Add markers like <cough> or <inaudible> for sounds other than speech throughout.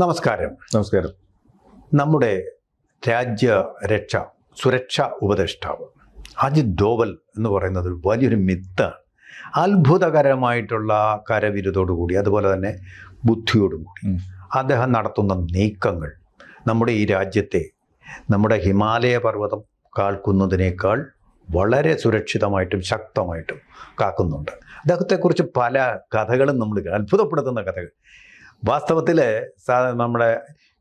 നമസ്കാരം. നമസ്കാരം. നമ്മുടെ രാജ്യരക്ഷ സുരക്ഷ ഉപദേഷ്ടാവ് അജിത് ഡോവൽ എന്ന് പറയുന്നത് വലിയൊരു മിത്താണ് അത്ഭുതകരമായിട്ടുള്ള കരവിരുതോടുകൂടി അതുപോലെ തന്നെ ബുദ്ധിയോടും കൂടി അദ്ദേഹം നടത്തുന്ന നീക്കങ്ങൾ നമ്മുടെ ഈ രാജ്യത്തെ നമ്മുടെ ഹിമാലയ പർവതം കാൽക്കുന്നതിനേക്കാൾ വളരെ സുരക്ഷിതമായിട്ടും ശക്തമായിട്ടും കാക്കുന്നുണ്ട്. അദ്ദേഹത്തെക്കുറിച്ച് പല കഥകളും നമ്മൾ അത്ഭുതപ്പെടുത്തുന്ന കഥകൾ. വാസ്തവത്തിൽ നമ്മുടെ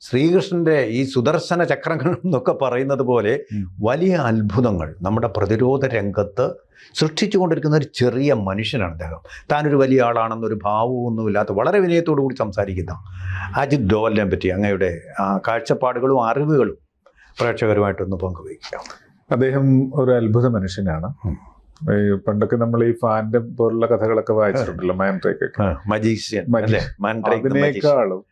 ശ്രീകൃഷ്ണന്റെ ഈ സുദർശന ചക്രങ്ങൾ <laughs> എന്നൊക്കെ പറയുന്നത് പോലെ വലിയ അത്ഭുതങ്ങൾ നമ്മുടെ പ്രതിരോധ രംഗത്ത് സൃഷ്ടിച്ചുകൊണ്ടിരിക്കുന്ന ഒരു ചെറിയ മനുഷ്യനാണ് അദ്ദേഹം. താനൊരു വലിയ ആളാണെന്നൊരു ഭാവമൊന്നുമില്ലാത്ത വളരെ വിനയത്തോടു കൂടി സംസാരിക്കുന്ന അജിത് ഡോവലിനെ പറ്റി അങ്ങയുടെ ആ, കാഴ്ചപ്പാടുകളും അറിവുകളും പ്രേക്ഷകരുമായിട്ടൊന്ന് പങ്കുവയ്ക്കാം. അദ്ദേഹം ഒരു അത്ഭുത മനുഷ്യനാണ്. ഈ പണ്ടൊക്കെ നമ്മൾ ഈ ഫാൻഡം പോലുള്ള കഥകളൊക്കെ വായിച്ചിട്ടുണ്ടല്ലോ മാൻട്രേക്ക് അതിനേക്കാളും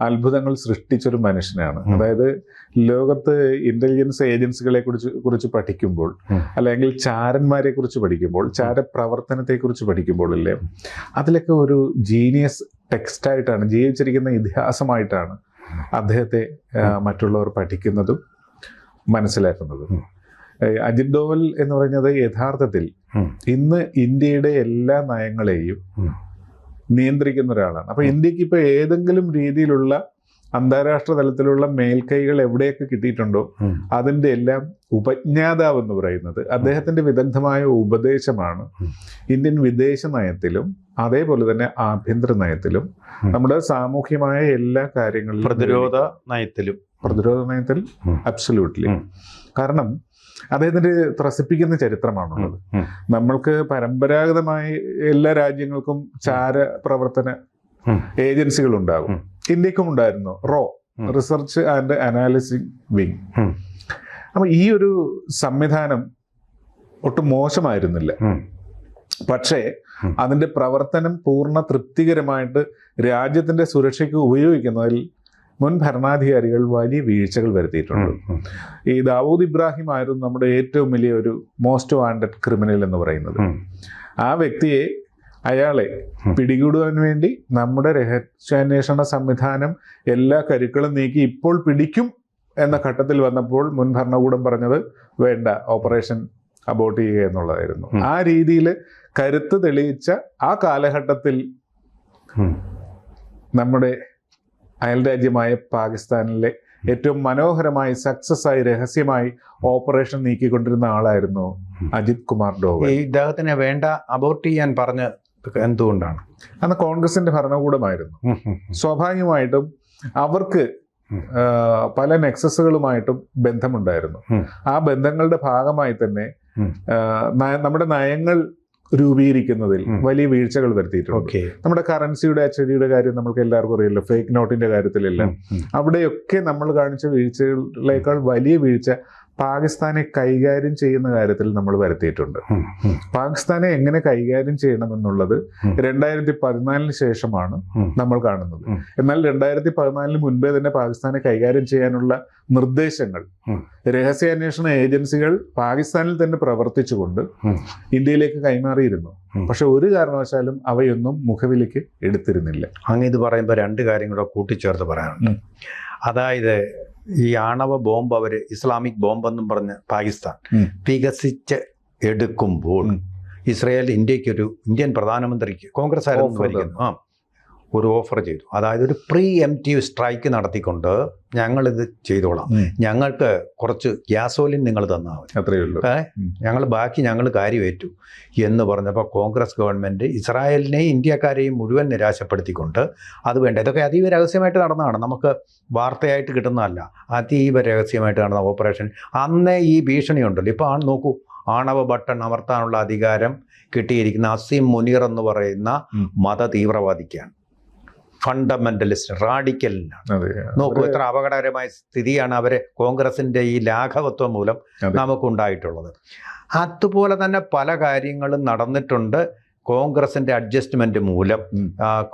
അത്ഭുതങ്ങൾ സൃഷ്ടിച്ചൊരു മനുഷ്യനാണ്. അതായത് ലോകത്ത് ഇന്റലിജൻസ് ഏജൻസികളെ കുറിച്ച് കുറിച്ച് പഠിക്കുമ്പോൾ അല്ലെങ്കിൽ ചാരന്മാരെ കുറിച്ച് പഠിക്കുമ്പോൾ ചാരപ്രവർത്തനത്തെ കുറിച്ച് പഠിക്കുമ്പോൾ അല്ലേ അതിലൊക്കെ ഒരു ജീനിയസ് ടെക്സ്റ്റായിട്ടാണ് ജീവിച്ചിരിക്കുന്ന ഇതിഹാസമായിട്ടാണ് അദ്ദേഹത്തെ മറ്റുള്ളവർ പഠിക്കുന്നതും മനസ്സിലാക്കുന്നതും. അജിത് ഡോവൽ എന്ന് പറയുന്നത് യഥാർത്ഥത്തിൽ ഇന്ന് ഇന്ത്യയുടെ എല്ലാ നയങ്ങളെയും നിയന്ത്രിക്കുന്ന ഒരാളാണ്. അപ്പൊ ഇന്ത്യയ്ക്ക് ഇപ്പൊ ഏതെങ്കിലും രീതിയിലുള്ള അന്താരാഷ്ട്ര തലത്തിലുള്ള മേൽക്കൈകൾ എവിടെയൊക്കെ കിട്ടിയിട്ടുണ്ടോ അതിന്റെ എല്ലാം ഉപജ്ഞാതാവ് എന്ന് പറയുന്നത് അദ്ദേഹത്തിന്റെ വിദഗ്ധമായ ഉപദേശമാണ് ഇന്ത്യൻ വിദേശ നയത്തിലും അതേപോലെ തന്നെ ആഭ്യന്തര നയത്തിലും നമ്മുടെ സാമൂഹ്യമായ എല്ലാ കാര്യങ്ങളിലും പ്രതിരോധ നയത്തിലും. പ്രതിരോധ നയത്തിൽ. അബ്സല്യൂട്ട്ലി. കാരണം അദ്ദേഹത്തിന്റെ ത്രസിപ്പിക്കുന്ന ചരിത്രമാണുള്ളത്. നമ്മൾക്ക് പരമ്പരാഗതമായി എല്ലാ രാജ്യങ്ങൾക്കും ചാര പ്രവർത്തന ഏജൻസികൾ ഉണ്ടാകും. ഇന്ത്യക്കും ഉണ്ടായിരുന്നു. റോ റിസർച്ച് ആൻഡ് അനാലിസിംഗ് വിങ്. അപ്പം ഈ ഒരു സംവിധാനം ഒട്ടും മോശമായിരുന്നില്ല. പക്ഷേ അതിന്റെ അതിന്റെ പ്രവർത്തനം പൂർണ തൃപ്തികരമായിട്ട് രാജ്യത്തിന്റെ സുരക്ഷയ്ക്ക് ഉപയോഗിക്കുന്നതിൽ മുൻ ഭരണാധികാരികൾ വലിയ വീഴ്ചകൾ വരുത്തിയിട്ടുണ്ട്. ഈ ദാവൂദ് ഇബ്രാഹിം ആയിരുന്നു നമ്മുടെ ഏറ്റവും വലിയ ഒരു മോസ്റ്റ് വാണ്ടഡ് ക്രിമിനൽ എന്ന് പറയുന്നത്. ആ വ്യക്തിയെ അയാളെ. പിടികൂടുവാൻ വേണ്ടി നമ്മുടെ രഹസ്യാന്വേഷണ സംവിധാനം എല്ലാ കരുക്കളും നീക്കി ഇപ്പോൾ പിടിക്കും എന്ന ഘട്ടത്തിൽ വന്നപ്പോൾ മുൻ ഭരണകൂടം പറഞ്ഞത് വേണ്ട ഓപ്പറേഷൻ അബോട്ട് ചെയ്യുക എന്നുള്ളതായിരുന്നു. ആ രീതിയിൽ കരുത്ത് തെളിയിച്ച ആ കാലഘട്ടത്തിൽ ഉം. നമ്മുടെ അയൽരാജ്യമായ പാകിസ്ഥാനിലെ ഏറ്റവും മനോഹരമായി സക്സസ് ആയി രഹസ്യമായി ഓപ്പറേഷൻ നീക്കിക്കൊണ്ടിരുന്ന ആളായിരുന്നു അജിത് കുമാർ ഡോവൽ. ഈ ഇദ്ദേഹത്തിന് വേണ്ട അബോർട്ട് ചെയ്യാൻ പറഞ്ഞ് എന്തുകൊണ്ടാണ്? അന്ന് കോൺഗ്രസിന്റെ ഭരണകൂടമായിരുന്നു. സ്വാഭാവികമായിട്ടും അവർക്ക് പല നെക്സസുകളുമായിട്ടും ബന്ധമുണ്ടായിരുന്നു. ആ ബന്ധങ്ങളുടെ ഭാഗമായി തന്നെ നമ്മുടെ നയങ്ങൾ രൂപീകരിക്കുന്നതിൽ വലിയ വീഴ്ചകൾ വരുത്തിയിട്ടുണ്ട്. നമ്മുടെ കറൻസിയുടെ അച്ചടിയുടെ കാര്യം നമ്മൾക്ക് എല്ലാവർക്കും അറിയില്ല ഫേക്ക് നോട്ടിന്റെ കാര്യത്തിലെല്ലാം. അവിടെയൊക്കെ നമ്മൾ കാണിച്ച വീഴ്ചകളേക്കാൾ വലിയ വീഴ്ച പാകിസ്ഥാനെ കൈകാര്യം ചെയ്യുന്ന കാര്യത്തിൽ നമ്മൾ വരുത്തിയിട്ടുണ്ട്. പാകിസ്ഥാനെ എങ്ങനെ കൈകാര്യം ചെയ്യണമെന്നുള്ളത്. രണ്ടായിരത്തി പതിനാലിന് ശേഷമാണ് നമ്മൾ കാണുന്നത്. എന്നാൽ രണ്ടായിരത്തി പതിനാലിന് മുൻപേ തന്നെ പാകിസ്ഥാനെ കൈകാര്യം ചെയ്യാനുള്ള നിർദ്ദേശങ്ങൾ. രഹസ്യാന്വേഷണ ഏജൻസികൾ പാകിസ്ഥാനിൽ തന്നെ പ്രവർത്തിച്ചുകൊണ്ട് ഇന്ത്യയിലേക്ക് കൈമാറിയിരുന്നു. പക്ഷെ ഒരു കാരണവശാലും അവയൊന്നും മുഖവിലേക്ക് എടുത്തിരുന്നില്ല. അങ്ങ് ഇത് പറയുമ്പോൾ രണ്ട് കാര്യം കൂടെ കൂട്ടിച്ചേർത്ത് പറയാനുണ്ട്. അതായത് ഈ ആണവ ബോംബ് അവർ ഇസ്ലാമിക് ബോംബെന്നും പറഞ്ഞ് പാകിസ്ഥാൻ വികസിച്ച് എടുക്കുമ്പോൾ ഇസ്രായേൽ ഇന്ത്യക്കൊരു ഇന്ത്യൻ പ്രധാനമന്ത്രിക്ക് കോൺഗ്രസ് ആയിരുന്നു ആ. ഒരു ഓഫർ ചെയ്തു. അതായത് ഒരു പ്രീ എം ടി സ്ട്രൈക്ക് നടത്തിക്കൊണ്ട് ഞങ്ങളിത് ചെയ്തോളാം. ഞങ്ങൾക്ക് കുറച്ച് ഗ്യാസോലിൻ നിങ്ങൾ തന്നാൽ മതി. അത്രയേ ഉള്ളൂ. ഞങ്ങൾ ബാക്കി ഞങ്ങൾ കാര്യമേറ്റു എന്ന് പറഞ്ഞപ്പോൾ കോൺഗ്രസ് ഗവൺമെന്റ് ഇസ്രായേലിനെയും ഇന്ത്യക്കാരെയും മുഴുവൻ നിരാശപ്പെടുത്തിക്കൊണ്ട് അത് വേണ്ട. ഇതൊക്കെ അതീവ രഹസ്യമായിട്ട് നടന്നതാണ്. നമുക്ക് വാർത്തയായിട്ട് കിട്ടുന്നതല്ല. അതീവ രഹസ്യമായിട്ട് നടന്ന ഓപ്പറേഷൻ അന്നേ ഈ ഭീഷണി ഉണ്ടല്ലോ ഇപ്പോൾ ആണ് നോക്കൂ. ആണവ ബട്ടൺ അമർത്താനുള്ള അധികാരം കിട്ടിയിരിക്കുന്ന അസീം മുനീർ എന്ന് പറയുന്ന. മത തീവ്രവാദിക്കാണ്. ഫണ്ടമെന്റലിസ്റ്റ് റാഡിക്കലിനാണ് നോക്കൂ എത്ര അപകടകരമായ സ്ഥിതിയാണ് അവരെ കോൺഗ്രസിന്റെ ഈ ലാഘവത്വം മൂലം. നമുക്കുണ്ടായിട്ടുള്ളത്. അതുപോലെ തന്നെ പല കാര്യങ്ങളും നടന്നിട്ടുണ്ട് കോൺഗ്രസിന്റെ അഡ്ജസ്റ്റ്മെന്റ് മൂലം.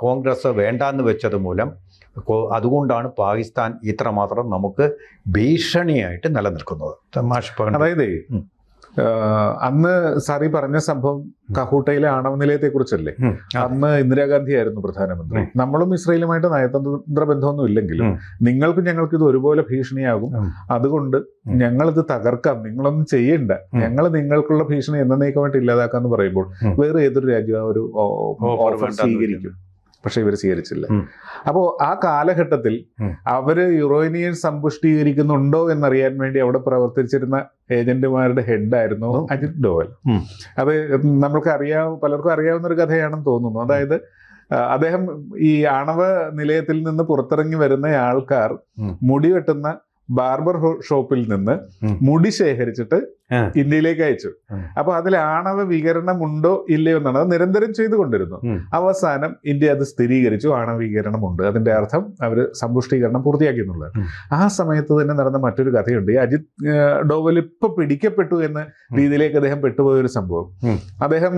കോൺഗ്രസ് വേണ്ടാന്ന് വെച്ചത് മൂലം. അതുകൊണ്ടാണ് പാകിസ്ഥാൻ ഇത്രമാത്രം നമുക്ക് ഭീഷണിയായിട്ട് നിലനിൽക്കുന്നത്. തമാശ. അതായത് അന്ന് സാറി പറഞ്ഞ സംഭവം കഹൂട്ടയിലെ ആണവ നിലയത്തെ കുറിച്ചല്ലേ? അന്ന് ഇന്ദിരാഗാന്ധി ആയിരുന്നു പ്രധാനമന്ത്രി. നമ്മളും ഇസ്രയേലുമായിട്ട് നയതന്ത്ര ബന്ധമൊന്നും ഇല്ലെങ്കിലും നിങ്ങൾക്കും ഞങ്ങൾക്ക് ഇത് ഒരുപോലെ ഭീഷണിയാകും. അതുകൊണ്ട്. ഞങ്ങളിത് തകർക്കാം. നിങ്ങളൊന്നും ചെയ്യണ്ട. ഞങ്ങൾ നിങ്ങൾക്കുള്ള ഭീഷണി എന്നേക്കുമായിട്ട് ഇല്ലാതാക്കാന്ന് പറയുമ്പോൾ വേറെ ഏതൊരു രാജ്യം ആ ഒരു സ്വീകരിക്കും. പക്ഷെ ഇവർ സ്വീകരിച്ചില്ല. അപ്പോൾ ആ കാലഘട്ടത്തിൽ. അവർ യുറേനിയൻ സമ്പുഷ്ടീകരിക്കുന്നുണ്ടോ എന്നറിയാൻ വേണ്ടി അവിടെ പ്രവർത്തിച്ചിരുന്ന ഏജന്റുമാരുടെ ഹെഡായിരുന്നു. അജിത് ഡോവൽ അത് നമ്മൾക്ക് അറിയാ പലർക്കും അറിയാവുന്ന ഒരു കഥയാണെന്ന് തോന്നുന്നു അതായത് അദ്ദേഹം ഈ ആണവ നിലയത്തിൽ നിന്ന് പുറത്തിറങ്ങി വരുന്ന ആൾക്കാർ. മുടി വെട്ടുന്ന ബാർബർ ഷോപ്പിൽ നിന്ന് മുടി ശേഖരിച്ചിട്ട്. ഇന്ത്യയിലേക്ക് അയച്ചു. അപ്പൊ അതിൽ ആണവ വികരണം ഉണ്ടോ ഇല്ലയോ എന്നാണ് അത് നിരന്തരം ചെയ്തുകൊണ്ടിരുന്നു. അവസാനം ഇന്ത്യ അത് സ്ഥിരീകരിച്ചു ആണവ വികരണം ഉണ്ട്. അതിന്റെ അർത്ഥം അവർ സമ്പുഷ്ടീകരണം പൂർത്തിയാക്കി എന്നുള്ളത് ആ സമയത്ത് തന്നെ നടന്ന മറ്റൊരു കഥയുണ്ട്. ഈ അജിത് ഡോവൽ ഇപ്പൊ പിടിക്കപ്പെട്ടു എന്ന രീതിയിലേക്ക് അദ്ദേഹം പെട്ടുപോയ ഒരു സംഭവം അദ്ദേഹം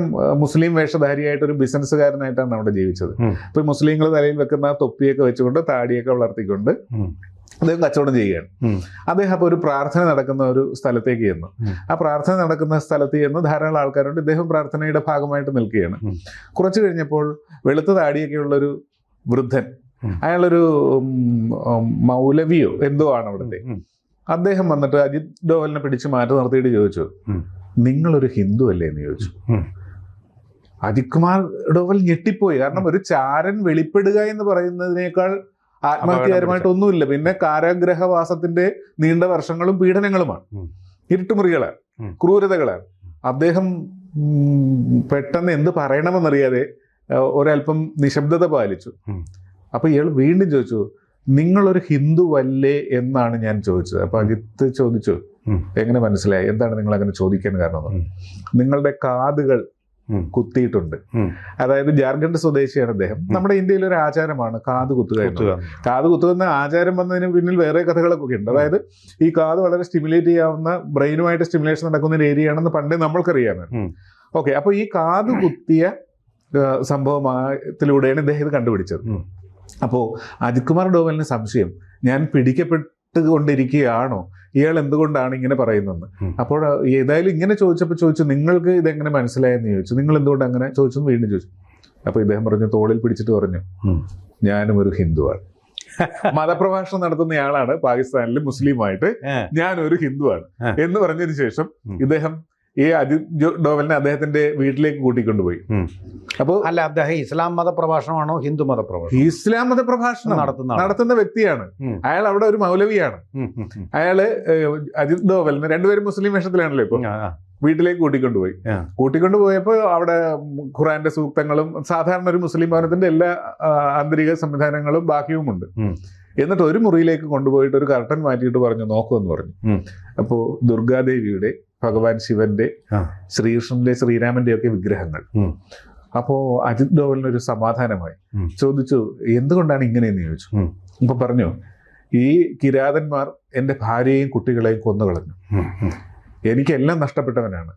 മുസ്ലിം വേഷധാരിയായിട്ട് ഒരു ബിസിനസ്സുകാരനായിട്ടാണ് അവിടെ ജീവിച്ചത്. അപ്പൊ മുസ്ലിങ്ങൾ തലയിൽ വെക്കുന്ന തൊപ്പിയൊക്കെ വെച്ചുകൊണ്ട് താടിയൊക്കെ വളർത്തിക്കൊണ്ട്. അദ്ദേഹം കച്ചവടം ചെയ്യുകയാണ്. അദ്ദേഹം അപ്പോൾ ഒരു പ്രാർത്ഥന നടക്കുന്ന ഒരു സ്ഥലത്തേക്ക് ചെന്നു. ആ പ്രാർത്ഥന നടക്കുന്ന സ്ഥലത്ത് ചെന്ന് ധാരാളം ആൾക്കാരുണ്ട്. ഇദ്ദേഹം പ്രാർത്ഥനയുടെ ഭാഗമായിട്ട് നിൽക്കുകയാണ്. കുറച്ചു കഴിഞ്ഞപ്പോൾ വെളുത്ത താടിയൊക്കെയുള്ള ഒരു വൃദ്ധൻ അയാളൊരു മൗലവിയോ എന്തോ ആണ് അവിടുത്തെ. അദ്ദേഹം വന്നിട്ട് അജിത് ഡോവലിനെ പിടിച്ച് മാറ്റി നിർത്തിയിട്ട് ചോദിച്ചു. നിങ്ങളൊരു ഹിന്ദു അല്ലേ? എന്ന് ചോദിച്ചു. അജിത് കുമാർ ഡോവൽ ഞെട്ടിപ്പോയി. കാരണം ഒരു ചാരൻ വെളിപ്പെടുക എന്ന് പറയുന്നതിനേക്കാൾ ആത്മഹത്യകരമായിട്ട് ഒന്നുമില്ല. പിന്നെ കാരാഗ്രഹവാസത്തിന്റെ നീണ്ട വർഷങ്ങളും പീഡനങ്ങളുമാണ്. ഇരുട്ടുമുറികളാണ്. ക്രൂരതകളാണ് അദ്ദേഹം പെട്ടെന്ന് എന്ത് പറയണമെന്നറിയാതെ ഒരല്പം നിശബ്ദത പാലിച്ചു. അപ്പൊ ഇയാൾ വീണ്ടും ചോദിച്ചു നിങ്ങളൊരു ഹിന്ദു അല്ലേ എന്നാണ് ഞാൻ ചോദിച്ചത്. അപ്പൊ അജിത്ത് ചോദിച്ചു എങ്ങനെ മനസ്സിലായി? എന്താണ് നിങ്ങൾ അങ്ങനെ ചോദിക്കാൻ കാരണം? നിങ്ങളുടെ കാതുകൾ. കുത്തിയിട്ടുണ്ട്. അതായത് ജാർഖണ്ഡ് സ്വദേശിയാണ് അദ്ദേഹം. നമ്മുടെ ഇന്ത്യയിൽ ഒരു ആചാരമാണ് കാത് കുത്തുക എന്നുള്ളത്. കുത്തുക. കാത് കുത്തുന്ന ആചാരം വന്നതിന് പിന്നിൽ വേറെ കഥകളൊക്കെ ഉണ്ട് അതായത് ഈ കാത് വളരെ സ്റ്റിമുലേറ്റ് ചെയ്യാവുന്ന ബ്രെയിനുമായിട്ട് സ്റ്റിമുലേഷൻ നടക്കുന്ന ഒരു ഏരിയ ആണെന്ന് പണ്ടേ നമ്മൾക്കറിയാമായിരുന്നു. ഓക്കെ അപ്പൊ ഈ കാത് കുത്തിയ സംഭവത്തിലൂടെയാണ് ഇദ്ദേഹം ഇത് കണ്ടുപിടിച്ചത്. അപ്പോൾ അപ്പോ അജിത് കുമാർ ഡോവലിന് സംശയം ഞാൻ പിടിക്കപ്പെട്ടുകൊണ്ടിരിക്കുകയാണോ? ഇയാൾ എന്തുകൊണ്ടാണ് ഇങ്ങനെ പറയുന്നതെന്ന്. അപ്പോൾ ഏതായാലും ഇങ്ങനെ ചോദിച്ചപ്പോൾ ചോദിച്ചു നിങ്ങൾക്ക് ഇതെങ്ങനെ മനസ്സിലായെന്ന് ചോദിച്ചു നിങ്ങൾ എന്തുകൊണ്ട് അങ്ങനെ ചോദിച്ചെന്ന് വീണ്ടും ചോദിച്ചു അപ്പൊ ഇദ്ദേഹം പറഞ്ഞു തോളിൽ പിടിച്ചിട്ട് പറഞ്ഞു. ഞാനും ഒരു ഹിന്ദുവാണ് <laughs> മതപ്രഭാഷണം നടത്തുന്നയാളാണ് പാകിസ്ഥാനിൽ മുസ്ലിമായിട്ട്. ഞാനൊരു ഹിന്ദുവാണ്. എന്ന് പറഞ്ഞതിന് ശേഷം ഇദ്ദേഹം ഈ അജിത് ഡോവലിനെ അദ്ദേഹത്തിന്റെ വീട്ടിലേക്ക് കൂട്ടിക്കൊണ്ടുപോയി. അപ്പോൾ അല്ല അദ്ദേഹം ഇസ്ലാം മത പ്രഭാഷണമാണോ ഹിന്ദു മത പ്രഭാഷണം ഇസ്ലാം മത പ്രഭാഷണം നടത്തുന്ന നടത്തുന്ന വ്യക്തിയാണ് അയാൾ അവിടെ ഒരു മൗലവിയാണ്. അയാൾ അജിത് ഡോവലിന് രണ്ടുപേരും മുസ്ലിം വേഷത്തിലാണല്ലോ ഇപ്പൊ. വീട്ടിലേക്ക് കൂട്ടിക്കൊണ്ടുപോയി. കൂട്ടിക്കൊണ്ടുപോയപ്പോ കൂട്ടിക്കൊണ്ടുപോയപ്പോൾ അവിടെ ഖുറാന്റെ സൂക്തങ്ങളും സാധാരണ ഒരു മുസ്ലിം ഭവനത്തിന്റെ എല്ലാ ആന്തരിക സംവിധാനങ്ങളും ബാക്കിയുമുണ്ട് എന്നിട്ട് ഒരു മുറിയിലേക്ക് കൊണ്ടുപോയിട്ട് ഒരു കർട്ടൻ മാറ്റിയിട്ട് പറഞ്ഞു നോക്കുമെന്ന് പറഞ്ഞു. അപ്പോൾ ദുർഗാദേവിയുടെ ഭഗവാൻ ശിവന്റെ. ശ്രീകൃഷ്ണന്റെ ശ്രീരാമന്റെ ഒക്കെ വിഗ്രഹങ്ങൾ അപ്പോ അജിത് ഡോവലിനൊരു സമാധാനമായി ചോദിച്ചു എന്തുകൊണ്ടാണ് ഇങ്ങനെയെന്ന് ചോദിച്ചു. അപ്പൊ പറഞ്ഞു ഈ കിരാതന്മാർ എന്റെ ഭാര്യയെയും കുട്ടികളെയും കൊന്നുകളഞ്ഞു കളഞ്ഞു. എനിക്കെല്ലാം നഷ്ടപ്പെട്ടവനാണ്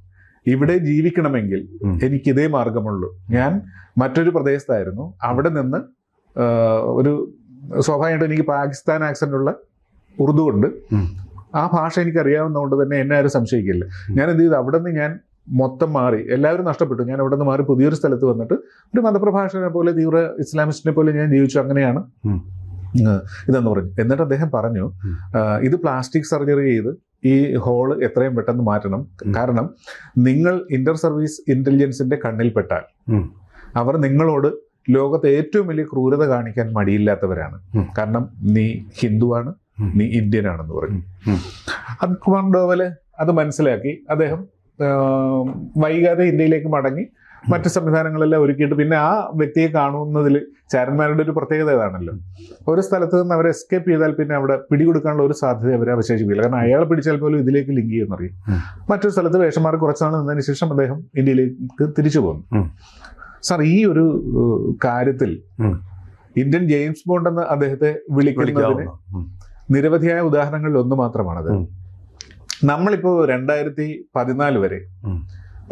ഇവിടെ ജീവിക്കണമെങ്കിൽ. എനിക്ക് ഇതേ മാർഗമുള്ളൂ ഞാൻ മറ്റൊരു പ്രദേശത്തായിരുന്നു അവിടെ നിന്ന് ഒരു സ്വാഭാവികമായിട്ടും എനിക്ക് പാകിസ്ഥാൻ ആക്സന്റ് ഉള്ള ഉറുദു ഉണ്ട്. ആ ഭാഷ എനിക്ക് അറിയാവുന്നതുകൊണ്ട് തന്നെ എന്നെ ആരും സംശയിക്കില്ല. ഞാൻ എന്ത് ചെയ്തു? അവിടെ നിന്ന് ഞാൻ മൊത്തം മാറി. എല്ലാവരും നഷ്ടപ്പെട്ടു. ഞാൻ അവിടെ നിന്ന് മാറി പുതിയൊരു സ്ഥലത്ത് വന്നിട്ട് ഒരു മതപ്രഭാഷകനെ പോലെ തീവ്ര ഇസ്ലാമിസ്റ്റിനെ പോലെ ഞാൻ ജീവിച്ചു. അങ്ങനെയാണ്. ഇതെന്ന് പറഞ്ഞു. എന്നിട്ട് അദ്ദേഹം പറഞ്ഞു ഇത് പ്ലാസ്റ്റിക് സർജറി ചെയ്ത് ഈ ഹോൾ എത്രയും പെട്ടെന്ന് മാറ്റണം. കാരണം നിങ്ങൾ ഇന്റർ സർവീസ് ഇന്റലിജൻസിന്റെ കണ്ണിൽപ്പെട്ടാൽ. അവർ നിങ്ങളോട് ലോകത്തെ ഏറ്റവും വലിയ ക്രൂരത കാണിക്കാൻ മടിയില്ലാത്തവരാണ്. കാരണം നീ ഹിന്ദുവാണ്. നീ ഇന്ത്യനാണെന്ന് പറഞ്ഞു. അത് കുമാർ ഡോവൽ അത് മനസ്സിലാക്കി. അദ്ദേഹം വൈകാതെ ഇന്ത്യയിലേക്ക് മടങ്ങി മറ്റു സംവിധാനങ്ങളെല്ലാം ഒരുക്കിയിട്ട് പിന്നെ ആ വ്യക്തിയെ കാണുന്നതിൽ ചാരന്മാരുടെ ഒരു പ്രത്യേകത ഇതാണല്ലോ. ഒരു സ്ഥലത്ത് നിന്ന് അവരെ എസ്കേപ്പ് ചെയ്താൽ പിന്നെ അവിടെ പിടികൊടുക്കാനുള്ള ഒരു സാധ്യത അവരെ അവശേഷിപ്പിക്കില്ല കാരണം അയാളെ പിടിച്ചാൽ പോലും ഇതിലേക്ക് ലിങ്ക് ചെയ്യുന്നറിയും. മറ്റൊരു സ്ഥലത്ത് വേഷമാർ കുറച്ചാൾ നിന്നതിന് ശേഷം അദ്ദേഹം ഇന്ത്യയിലേക്ക് തിരിച്ചു പോന്നു. സാർ ഈ ഒരു കാര്യത്തിൽ ഇന്ത്യൻ ജെയിംസ് ബോണ്ട് എന്ന് അദ്ദേഹത്തെ വിളിക്കുന്നതിന്. നിരവധിയായ ഉദാഹരണങ്ങളിൽ ഒന്ന് മാത്രമാണത്. നമ്മളിപ്പോൾ നമ്മളിപ്പോ രണ്ടായിരത്തി പതിനാല് വരെ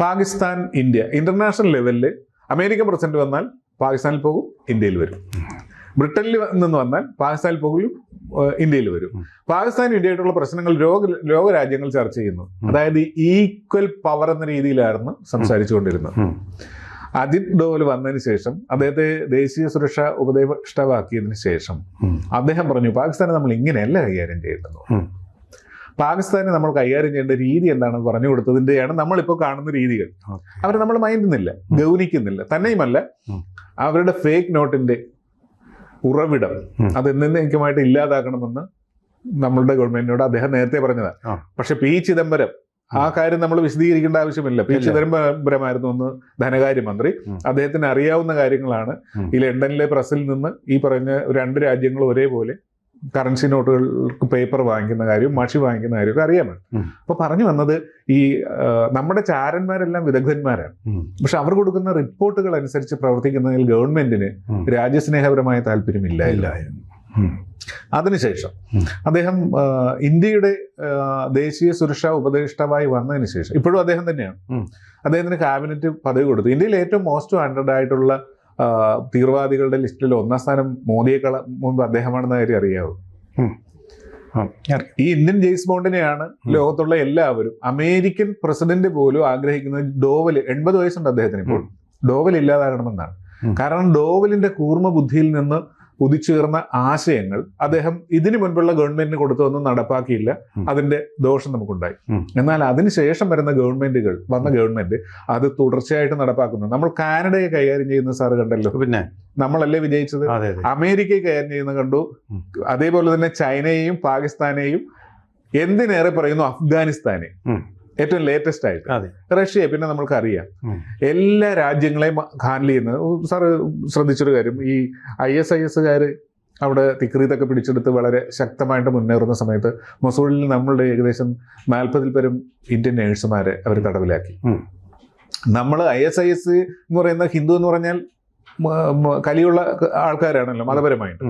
പാകിസ്ഥാൻ ഇന്ത്യ ഇന്റർനാഷണൽ ലെവലിൽ അമേരിക്കൻ പ്രസിഡന്റ് വന്നാൽ പാകിസ്ഥാനിൽ പോകും ഇന്ത്യയിൽ വരും. ബ്രിട്ടനിൽ നിന്ന് വന്നാൽ പാകിസ്ഥാനിൽ പോകും ഇന്ത്യയിൽ വരും. പാകിസ്ഥാൻ പാകിസ്ഥാനും ഇന്ത്യയായിട്ടുള്ള പ്രശ്നങ്ങൾ ലോക ലോകരാജ്യങ്ങൾ ചർച്ച ചെയ്യുന്നു. അതായത് ഈക്വൽ പവർ എന്ന രീതിയിലായിരുന്നു സംസാരിച്ചുകൊണ്ടിരുന്നത്. അജിത് ഡോവൽ വന്നതിന് ശേഷം അദ്ദേഹത്തെ ദേശീയ സുരക്ഷാ ഉപദേഷ്ടാവാക്കിയതിന് ശേഷം അദ്ദേഹം പറഞ്ഞു പാകിസ്ഥാനെ നമ്മൾ ഇങ്ങനെയല്ല കൈകാര്യം ചെയ്യേണ്ടത്. പാകിസ്ഥാനെ നമ്മൾ കൈകാര്യം ചെയ്യേണ്ട രീതി എന്താണെന്ന് പറഞ്ഞു കൊടുത്തതിന്റെയാണ് നമ്മളിപ്പോൾ കാണുന്ന രീതികൾ. അവരെ അവർ നമ്മൾ മൈൻഡുന്നില്ല ഗൗനിക്കുന്നില്ല. തന്നെയുമല്ല അവരുടെ ഫേക്ക് നോട്ടിന്റെ ഉറവിടം. അത് എന്നേക്കുമായിട്ട് ഇല്ലാതാക്കണമെന്ന് നമ്മളുടെ ഗവൺമെന്റിനോട് അദ്ദേഹം നേരത്തെ പറഞ്ഞതാണ്. പക്ഷെ പി ചിദംബരം ആ കാര്യം നമ്മൾ വിശദീകരിക്കേണ്ട ആവശ്യമില്ല. പി. ചിദംബരമായിരുന്നു ഒന്ന് ധനകാര്യമന്ത്രി. അദ്ദേഹത്തിന് അറിയാവുന്ന കാര്യങ്ങളാണ്. ഈ ലണ്ടനിലെ പ്രസിൽ നിന്ന് ഈ പറഞ്ഞ രണ്ട് രാജ്യങ്ങൾ ഒരേപോലെ കറൻസി നോട്ടുകൾക്ക് പേപ്പർ വാങ്ങിക്കുന്ന കാര്യവും മഷി വാങ്ങിക്കുന്ന കാര്യമൊക്കെ അറിയാമോ അപ്പോൾ അപ്പൊ പറഞ്ഞു വന്നത് ഈ നമ്മുടെ ചാരന്മാരെല്ലാം വിദഗ്ധന്മാരാണ്. പക്ഷെ അവർ കൊടുക്കുന്ന റിപ്പോർട്ടുകൾ അനുസരിച്ച് പ്രവർത്തിക്കുന്നതിൽ ഗവൺമെന്റിന്. രാജ്യസ്നേഹപരമായ താല്പര്യമില്ലായിരുന്നു ഇല്ലായിരുന്നു. അതിനുശേഷം അദ്ദേഹം ഇന്ത്യയുടെ ദേശീയ സുരക്ഷാ ഉപദേഷ്ടാവായി വന്നതിന് ശേഷം ഇപ്പോഴും അദ്ദേഹം തന്നെയാണ്. അദ്ദേഹത്തിന് ക്യാബിനറ്റ് പദവി കൊടുത്തു. ഇന്ത്യയിൽ ഏറ്റവും മോസ്റ്റ് വാണ്ടഡ് ആയിട്ടുള്ള തീവ്രവാദികളുടെ ലിസ്റ്റിൽ ഒന്നാം സ്ഥാനം മോദിയേക്കാൾ മുമ്പ് അദ്ദേഹമാണെന്ന കാര്യം അറിയാവൂ? ഈ ഇന്ത്യൻ ജെയ്സ് ബോണ്ടിനെയാണ് ലോകത്തുള്ള എല്ലാവരും അമേരിക്കൻ പ്രസിഡന്റ് പോലും ആഗ്രഹിക്കുന്നത് ഡോവൽ എൺപത് വയസ്സുണ്ട് അദ്ദേഹത്തിന് ഇപ്പോൾ. ഡോവൽ ഇല്ലാതാകണമെന്നാണ്. കാരണം ഡോവലിന്റെ കൂർമ്മ ബുദ്ധിയിൽ നിന്ന് ഉദിച്ചുയർന്ന ആശയങ്ങൾ അദ്ദേഹം ഇതിനു മുൻപുള്ള ഗവൺമെന്റിന് കൊടുത്തതൊന്നും നടപ്പാക്കിയില്ല. അതിന്റെ ദോഷം നമുക്കുണ്ടായി. എന്നാൽ അതിനുശേഷം വരുന്ന ഗവൺമെന്റുകൾ വന്ന ഗവൺമെന്റ് അത് തുടർച്ചയായിട്ട് നടപ്പാക്കുന്നു. നമ്മൾ കാനഡയെ കൈകാര്യം ചെയ്യുന്ന സാറ് കണ്ടല്ലോ. പിന്നെ? നമ്മളല്ലേ വിജയിച്ചത്? അമേരിക്കയെ കൈകാര്യം ചെയ്യുന്ന കണ്ടു. അതേപോലെ തന്നെ ചൈനയെയും പാകിസ്ഥാനെയും എന്തിനേറെ പറയുന്നു? അഫ്ഗാനിസ്ഥാനെ. ഏറ്റവും ലേറ്റസ്റ്റ് ആയിട്ട്. റഷ്യയെ റഷ്യ പിന്നെ നമ്മൾക്ക് അറിയാം എല്ലാ രാജ്യങ്ങളെയും ഹാൻഡിൽ ചെയ്യുന്നത് സാറ് ശ്രദ്ധിച്ചൊരു കാര്യം ഈ ഐ എസ് ഐ എസ്സുകാർ അവിടെ തിക്രീതൊക്കെ പിടിച്ചെടുത്ത് വളരെ ശക്തമായിട്ട് മുന്നേറുന്ന സമയത്ത് മൊസൂളിൽ നമ്മളുടെ ഏകദേശം നാൽപ്പതിൽ പരം ഇന്ത്യൻ നേഴ്സുമാരെ അവർ തടവിലാക്കി നമ്മൾ ഐ എസ് ഐ എസ് എന്ന് പറയുന്ന ഹിന്ദു എന്ന് പറഞ്ഞാൽ കലിയുള്ള ആൾക്കാരാണല്ലോ മതപരമായിട്ട്.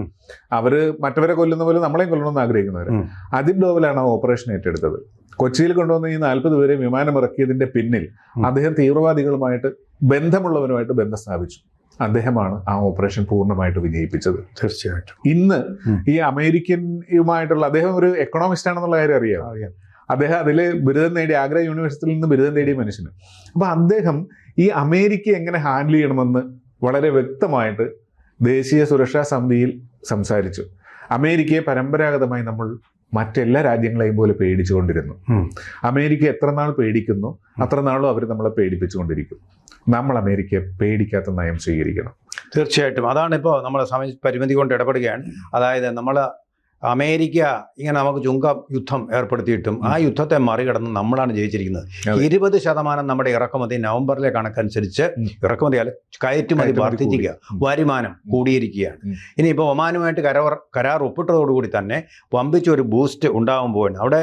അവർ മറ്റവരെ കൊല്ലുന്ന പോലെ നമ്മളെയും കൊല്ലണമെന്ന് ആഗ്രഹിക്കുന്നവർ ആഗ്രഹിക്കുന്നവര് അദിബ് ഡോവലാണ് ആ ഓപ്പറേഷൻ ഏറ്റെടുത്തത്. കൊച്ചിയിൽ കൊണ്ടുവന്ന ഈ നാൽപ്പത് പേരെ വിമാനം ഇറക്കിയതിന്റെ പിന്നിൽ അദ്ദേഹം തീവ്രവാദികളുമായിട്ട് ബന്ധമുള്ളവരുമായിട്ട് ബന്ധം സ്ഥാപിച്ചു. അദ്ദേഹമാണ് ആ ഓപ്പറേഷൻ പൂർണമായിട്ട് വിജയിപ്പിച്ചത്. തീർച്ചയായിട്ടും. ഇന്ന്. ഈ അമേരിക്കനുമായിട്ടുള്ള അദ്ദേഹം ഒരു എക്കണോമിസ്റ്റ് ആണെന്നുള്ള കാര്യം അറിയാം. അറിയാം. അദ്ദേഹം അതിൽ ബിരുദം നേടി ആഗ്ര യൂണിവേഴ്സിറ്റിയിൽ നിന്ന് ബിരുദം നേടിയ മനുഷ്യന്. അപ്പൊ അദ്ദേഹം ഈ അമേരിക്ക എങ്ങനെ ഹാൻഡിൽ ചെയ്യണമെന്ന് വളരെ വ്യക്തമായിട്ട് ദേശീയ സുരക്ഷാ സമിതിയിൽ സംസാരിച്ചു. അമേരിക്കയെ പരമ്പരാഗതമായി നമ്മൾ മറ്റെല്ലാ രാജ്യങ്ങളെയും പോലെ പേടിച്ചുകൊണ്ടിരുന്നു. അമേരിക്ക എത്ര നാൾ പേടിക്കുന്നു അത്ര നാളും അവർ നമ്മളെ പേടിപ്പിച്ചുകൊണ്ടിരിക്കും. നമ്മൾ അമേരിക്കയെ പേടിക്കാത്ത നയം സ്വീകരിക്കണം. തീർച്ചയായിട്ടും. അതാണ് ഇപ്പോൾ നമ്മളെ സമയ പരിമിതി കൊണ്ട് ഇടപെടുകയാണ്. അതായത് നമ്മൾ അമേരിക്ക ഇങ്ങനെ നമുക്ക് ചുങ്ക യുദ്ധം ഏർപ്പെടുത്തിയിട്ടും ആ യുദ്ധത്തെ മറികടന്ന് നമ്മളാണ് ജയിച്ചിരിക്കുന്നത്. ഇരുപത് ശതമാനം നമ്മുടെ ഇറക്കുമതി നവംബറിലെ കണക്കനുസരിച്ച്. ഇറക്കുമതി അല്ല കയറ്റുമതി വർദ്ധിക്കുക വരുമാനം കൂടിയിരിക്കുകയാണ്. ഇനി ഇനിയിപ്പോൾ ഒമാനുമായിട്ട് കരാർ കരാർ ഒപ്പിട്ടതോടുകൂടി തന്നെ വമ്പിച്ചൊരു ബൂസ്റ്റ് ഉണ്ടാകാൻ പോവുകയാണ് അവിടെ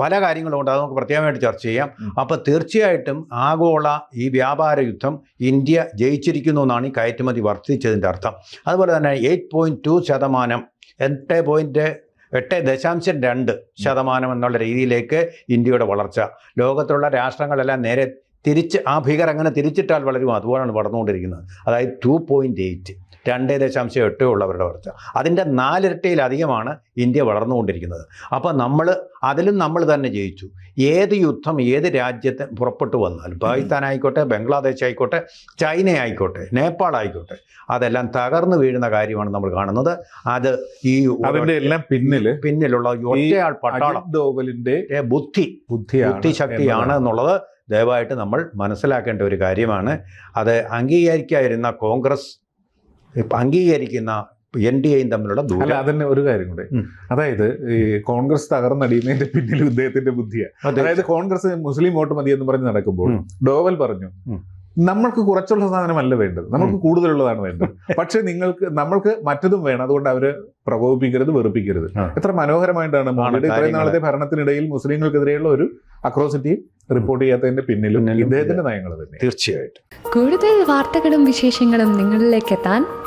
പല കാര്യങ്ങളും ഉണ്ട് അത് നമുക്ക് പ്രത്യേകമായിട്ട് ചർച്ച ചെയ്യാം. അപ്പോൾ തീർച്ചയായിട്ടും ആഗോള ഈ വ്യാപാര യുദ്ധം ഇന്ത്യ ജയിച്ചിരിക്കുന്നു എന്നാണ് ഈ കയറ്റുമതി വർദ്ധിച്ചതിന്റെ അർത്ഥം. അതുപോലെ തന്നെ എയ്റ്റ് പോയിന്റ് ടു ശതമാനം എട്ട് പോയിന്റ് എട്ട് ദശാംശം രണ്ട് ശതമാനം എന്നുള്ള രീതിയിലേക്ക് ഇന്ത്യയുടെ വളർച്ച. ലോകത്തുള്ള രാഷ്ട്രങ്ങളെല്ലാം നേരെ തിരിച്ച് ആ ഭീകരം അങ്ങനെ തിരിച്ചിട്ടാൽ വളരും അതുപോലെയാണ് വളർന്നുകൊണ്ടിരിക്കുന്നത്. അതായത് ടു പോയിന്റ് എയ്റ്റ് രണ്ട് ദശാംശം എട്ട് ഉള്ളവരുടെ വളർച്ച. അതിന്റെ നാലിരട്ടിയിലധികമാണ് ഇന്ത്യ വളർന്നുകൊണ്ടിരിക്കുന്നത്. അപ്പോൾ നമ്മൾ അതിലും നമ്മൾ തന്നെ ജയിച്ചു. ഏത് യുദ്ധം ഏത് രാജ്യത്ത് പുറപ്പെട്ടു വന്നാലും പാകിസ്ഥാൻ ആയിക്കോട്ടെ ബംഗ്ലാദേശ് ആയിക്കോട്ടെ ചൈന ആയിക്കോട്ടെ നേപ്പാൾ ആയിക്കോട്ടെ അതെല്ലാം തകർന്നു വീഴുന്ന കാര്യമാണ് നമ്മൾ കാണുന്നത്. അത് ഈ അതിന്റെ എല്ലാം പിന്നിൽ പിന്നിലുള്ള ഒറ്റയാൾ പട്ടാളം. ബുദ്ധി. ബുദ്ധിയാണ് ബുദ്ധിശക്തിയാണ്. എന്നുള്ളത് ദയവായിട്ട് നമ്മൾ മനസ്സിലാക്കേണ്ട ഒരു കാര്യമാണ്. അത് അംഗീകരിക്കാതിരുന്ന കോൺഗ്രസ് അംഗീകരിക്കുന്ന എൻ ഡി എയും തമ്മിലുള്ള അല്ല ദൂരം അതന്നെ ഒരു കാര്യം കൂടെ. അതായത് ഈ കോൺഗ്രസ് തകർന്നടിയുന്നതിന്റെ പിന്നിൽ ഇദ്ദേഹത്തിന്റെ ബുദ്ധിയാണ് അതായത് കോൺഗ്രസ് മുസ്ലിം വോട്ട് മതി എന്ന് പറഞ്ഞ് നടക്കുമ്പോൾ ഡോവൽ പറഞ്ഞു നമ്മൾക്ക് കുറച്ചുള്ള സാധനമല്ല വേണ്ടത്. നമുക്ക് കൂടുതലുള്ളതാണ് വേണ്ടത്. <laughs> പക്ഷെ നിങ്ങൾക്ക് നമ്മൾക്ക് മറ്റതും വേണം. അതുകൊണ്ട് അവർ പ്രകോപിപ്പിക്കരുത് വെറുപ്പിക്കരുത്. എത്ര മനോഹരമായിട്ടാണ് ഇത്രയും നാളത്തെ ഭരണത്തിനിടയിൽ മുസ്ലിങ്ങൾക്കെതിരെയുള്ള ഒരു അക്രോസിറ്റി റിപ്പോർട്ട് ചെയ്യാത്തതിന്റെ പിന്നിലും പിന്നിലും ഇദ്ദേഹത്തിന്റെ നയങ്ങൾ തന്നെ തീർച്ചയായിട്ടും. കൂടുതൽ വാർത്തകളും വിശേഷങ്ങളും നിങ്ങളിലേക്ക് എത്താൻ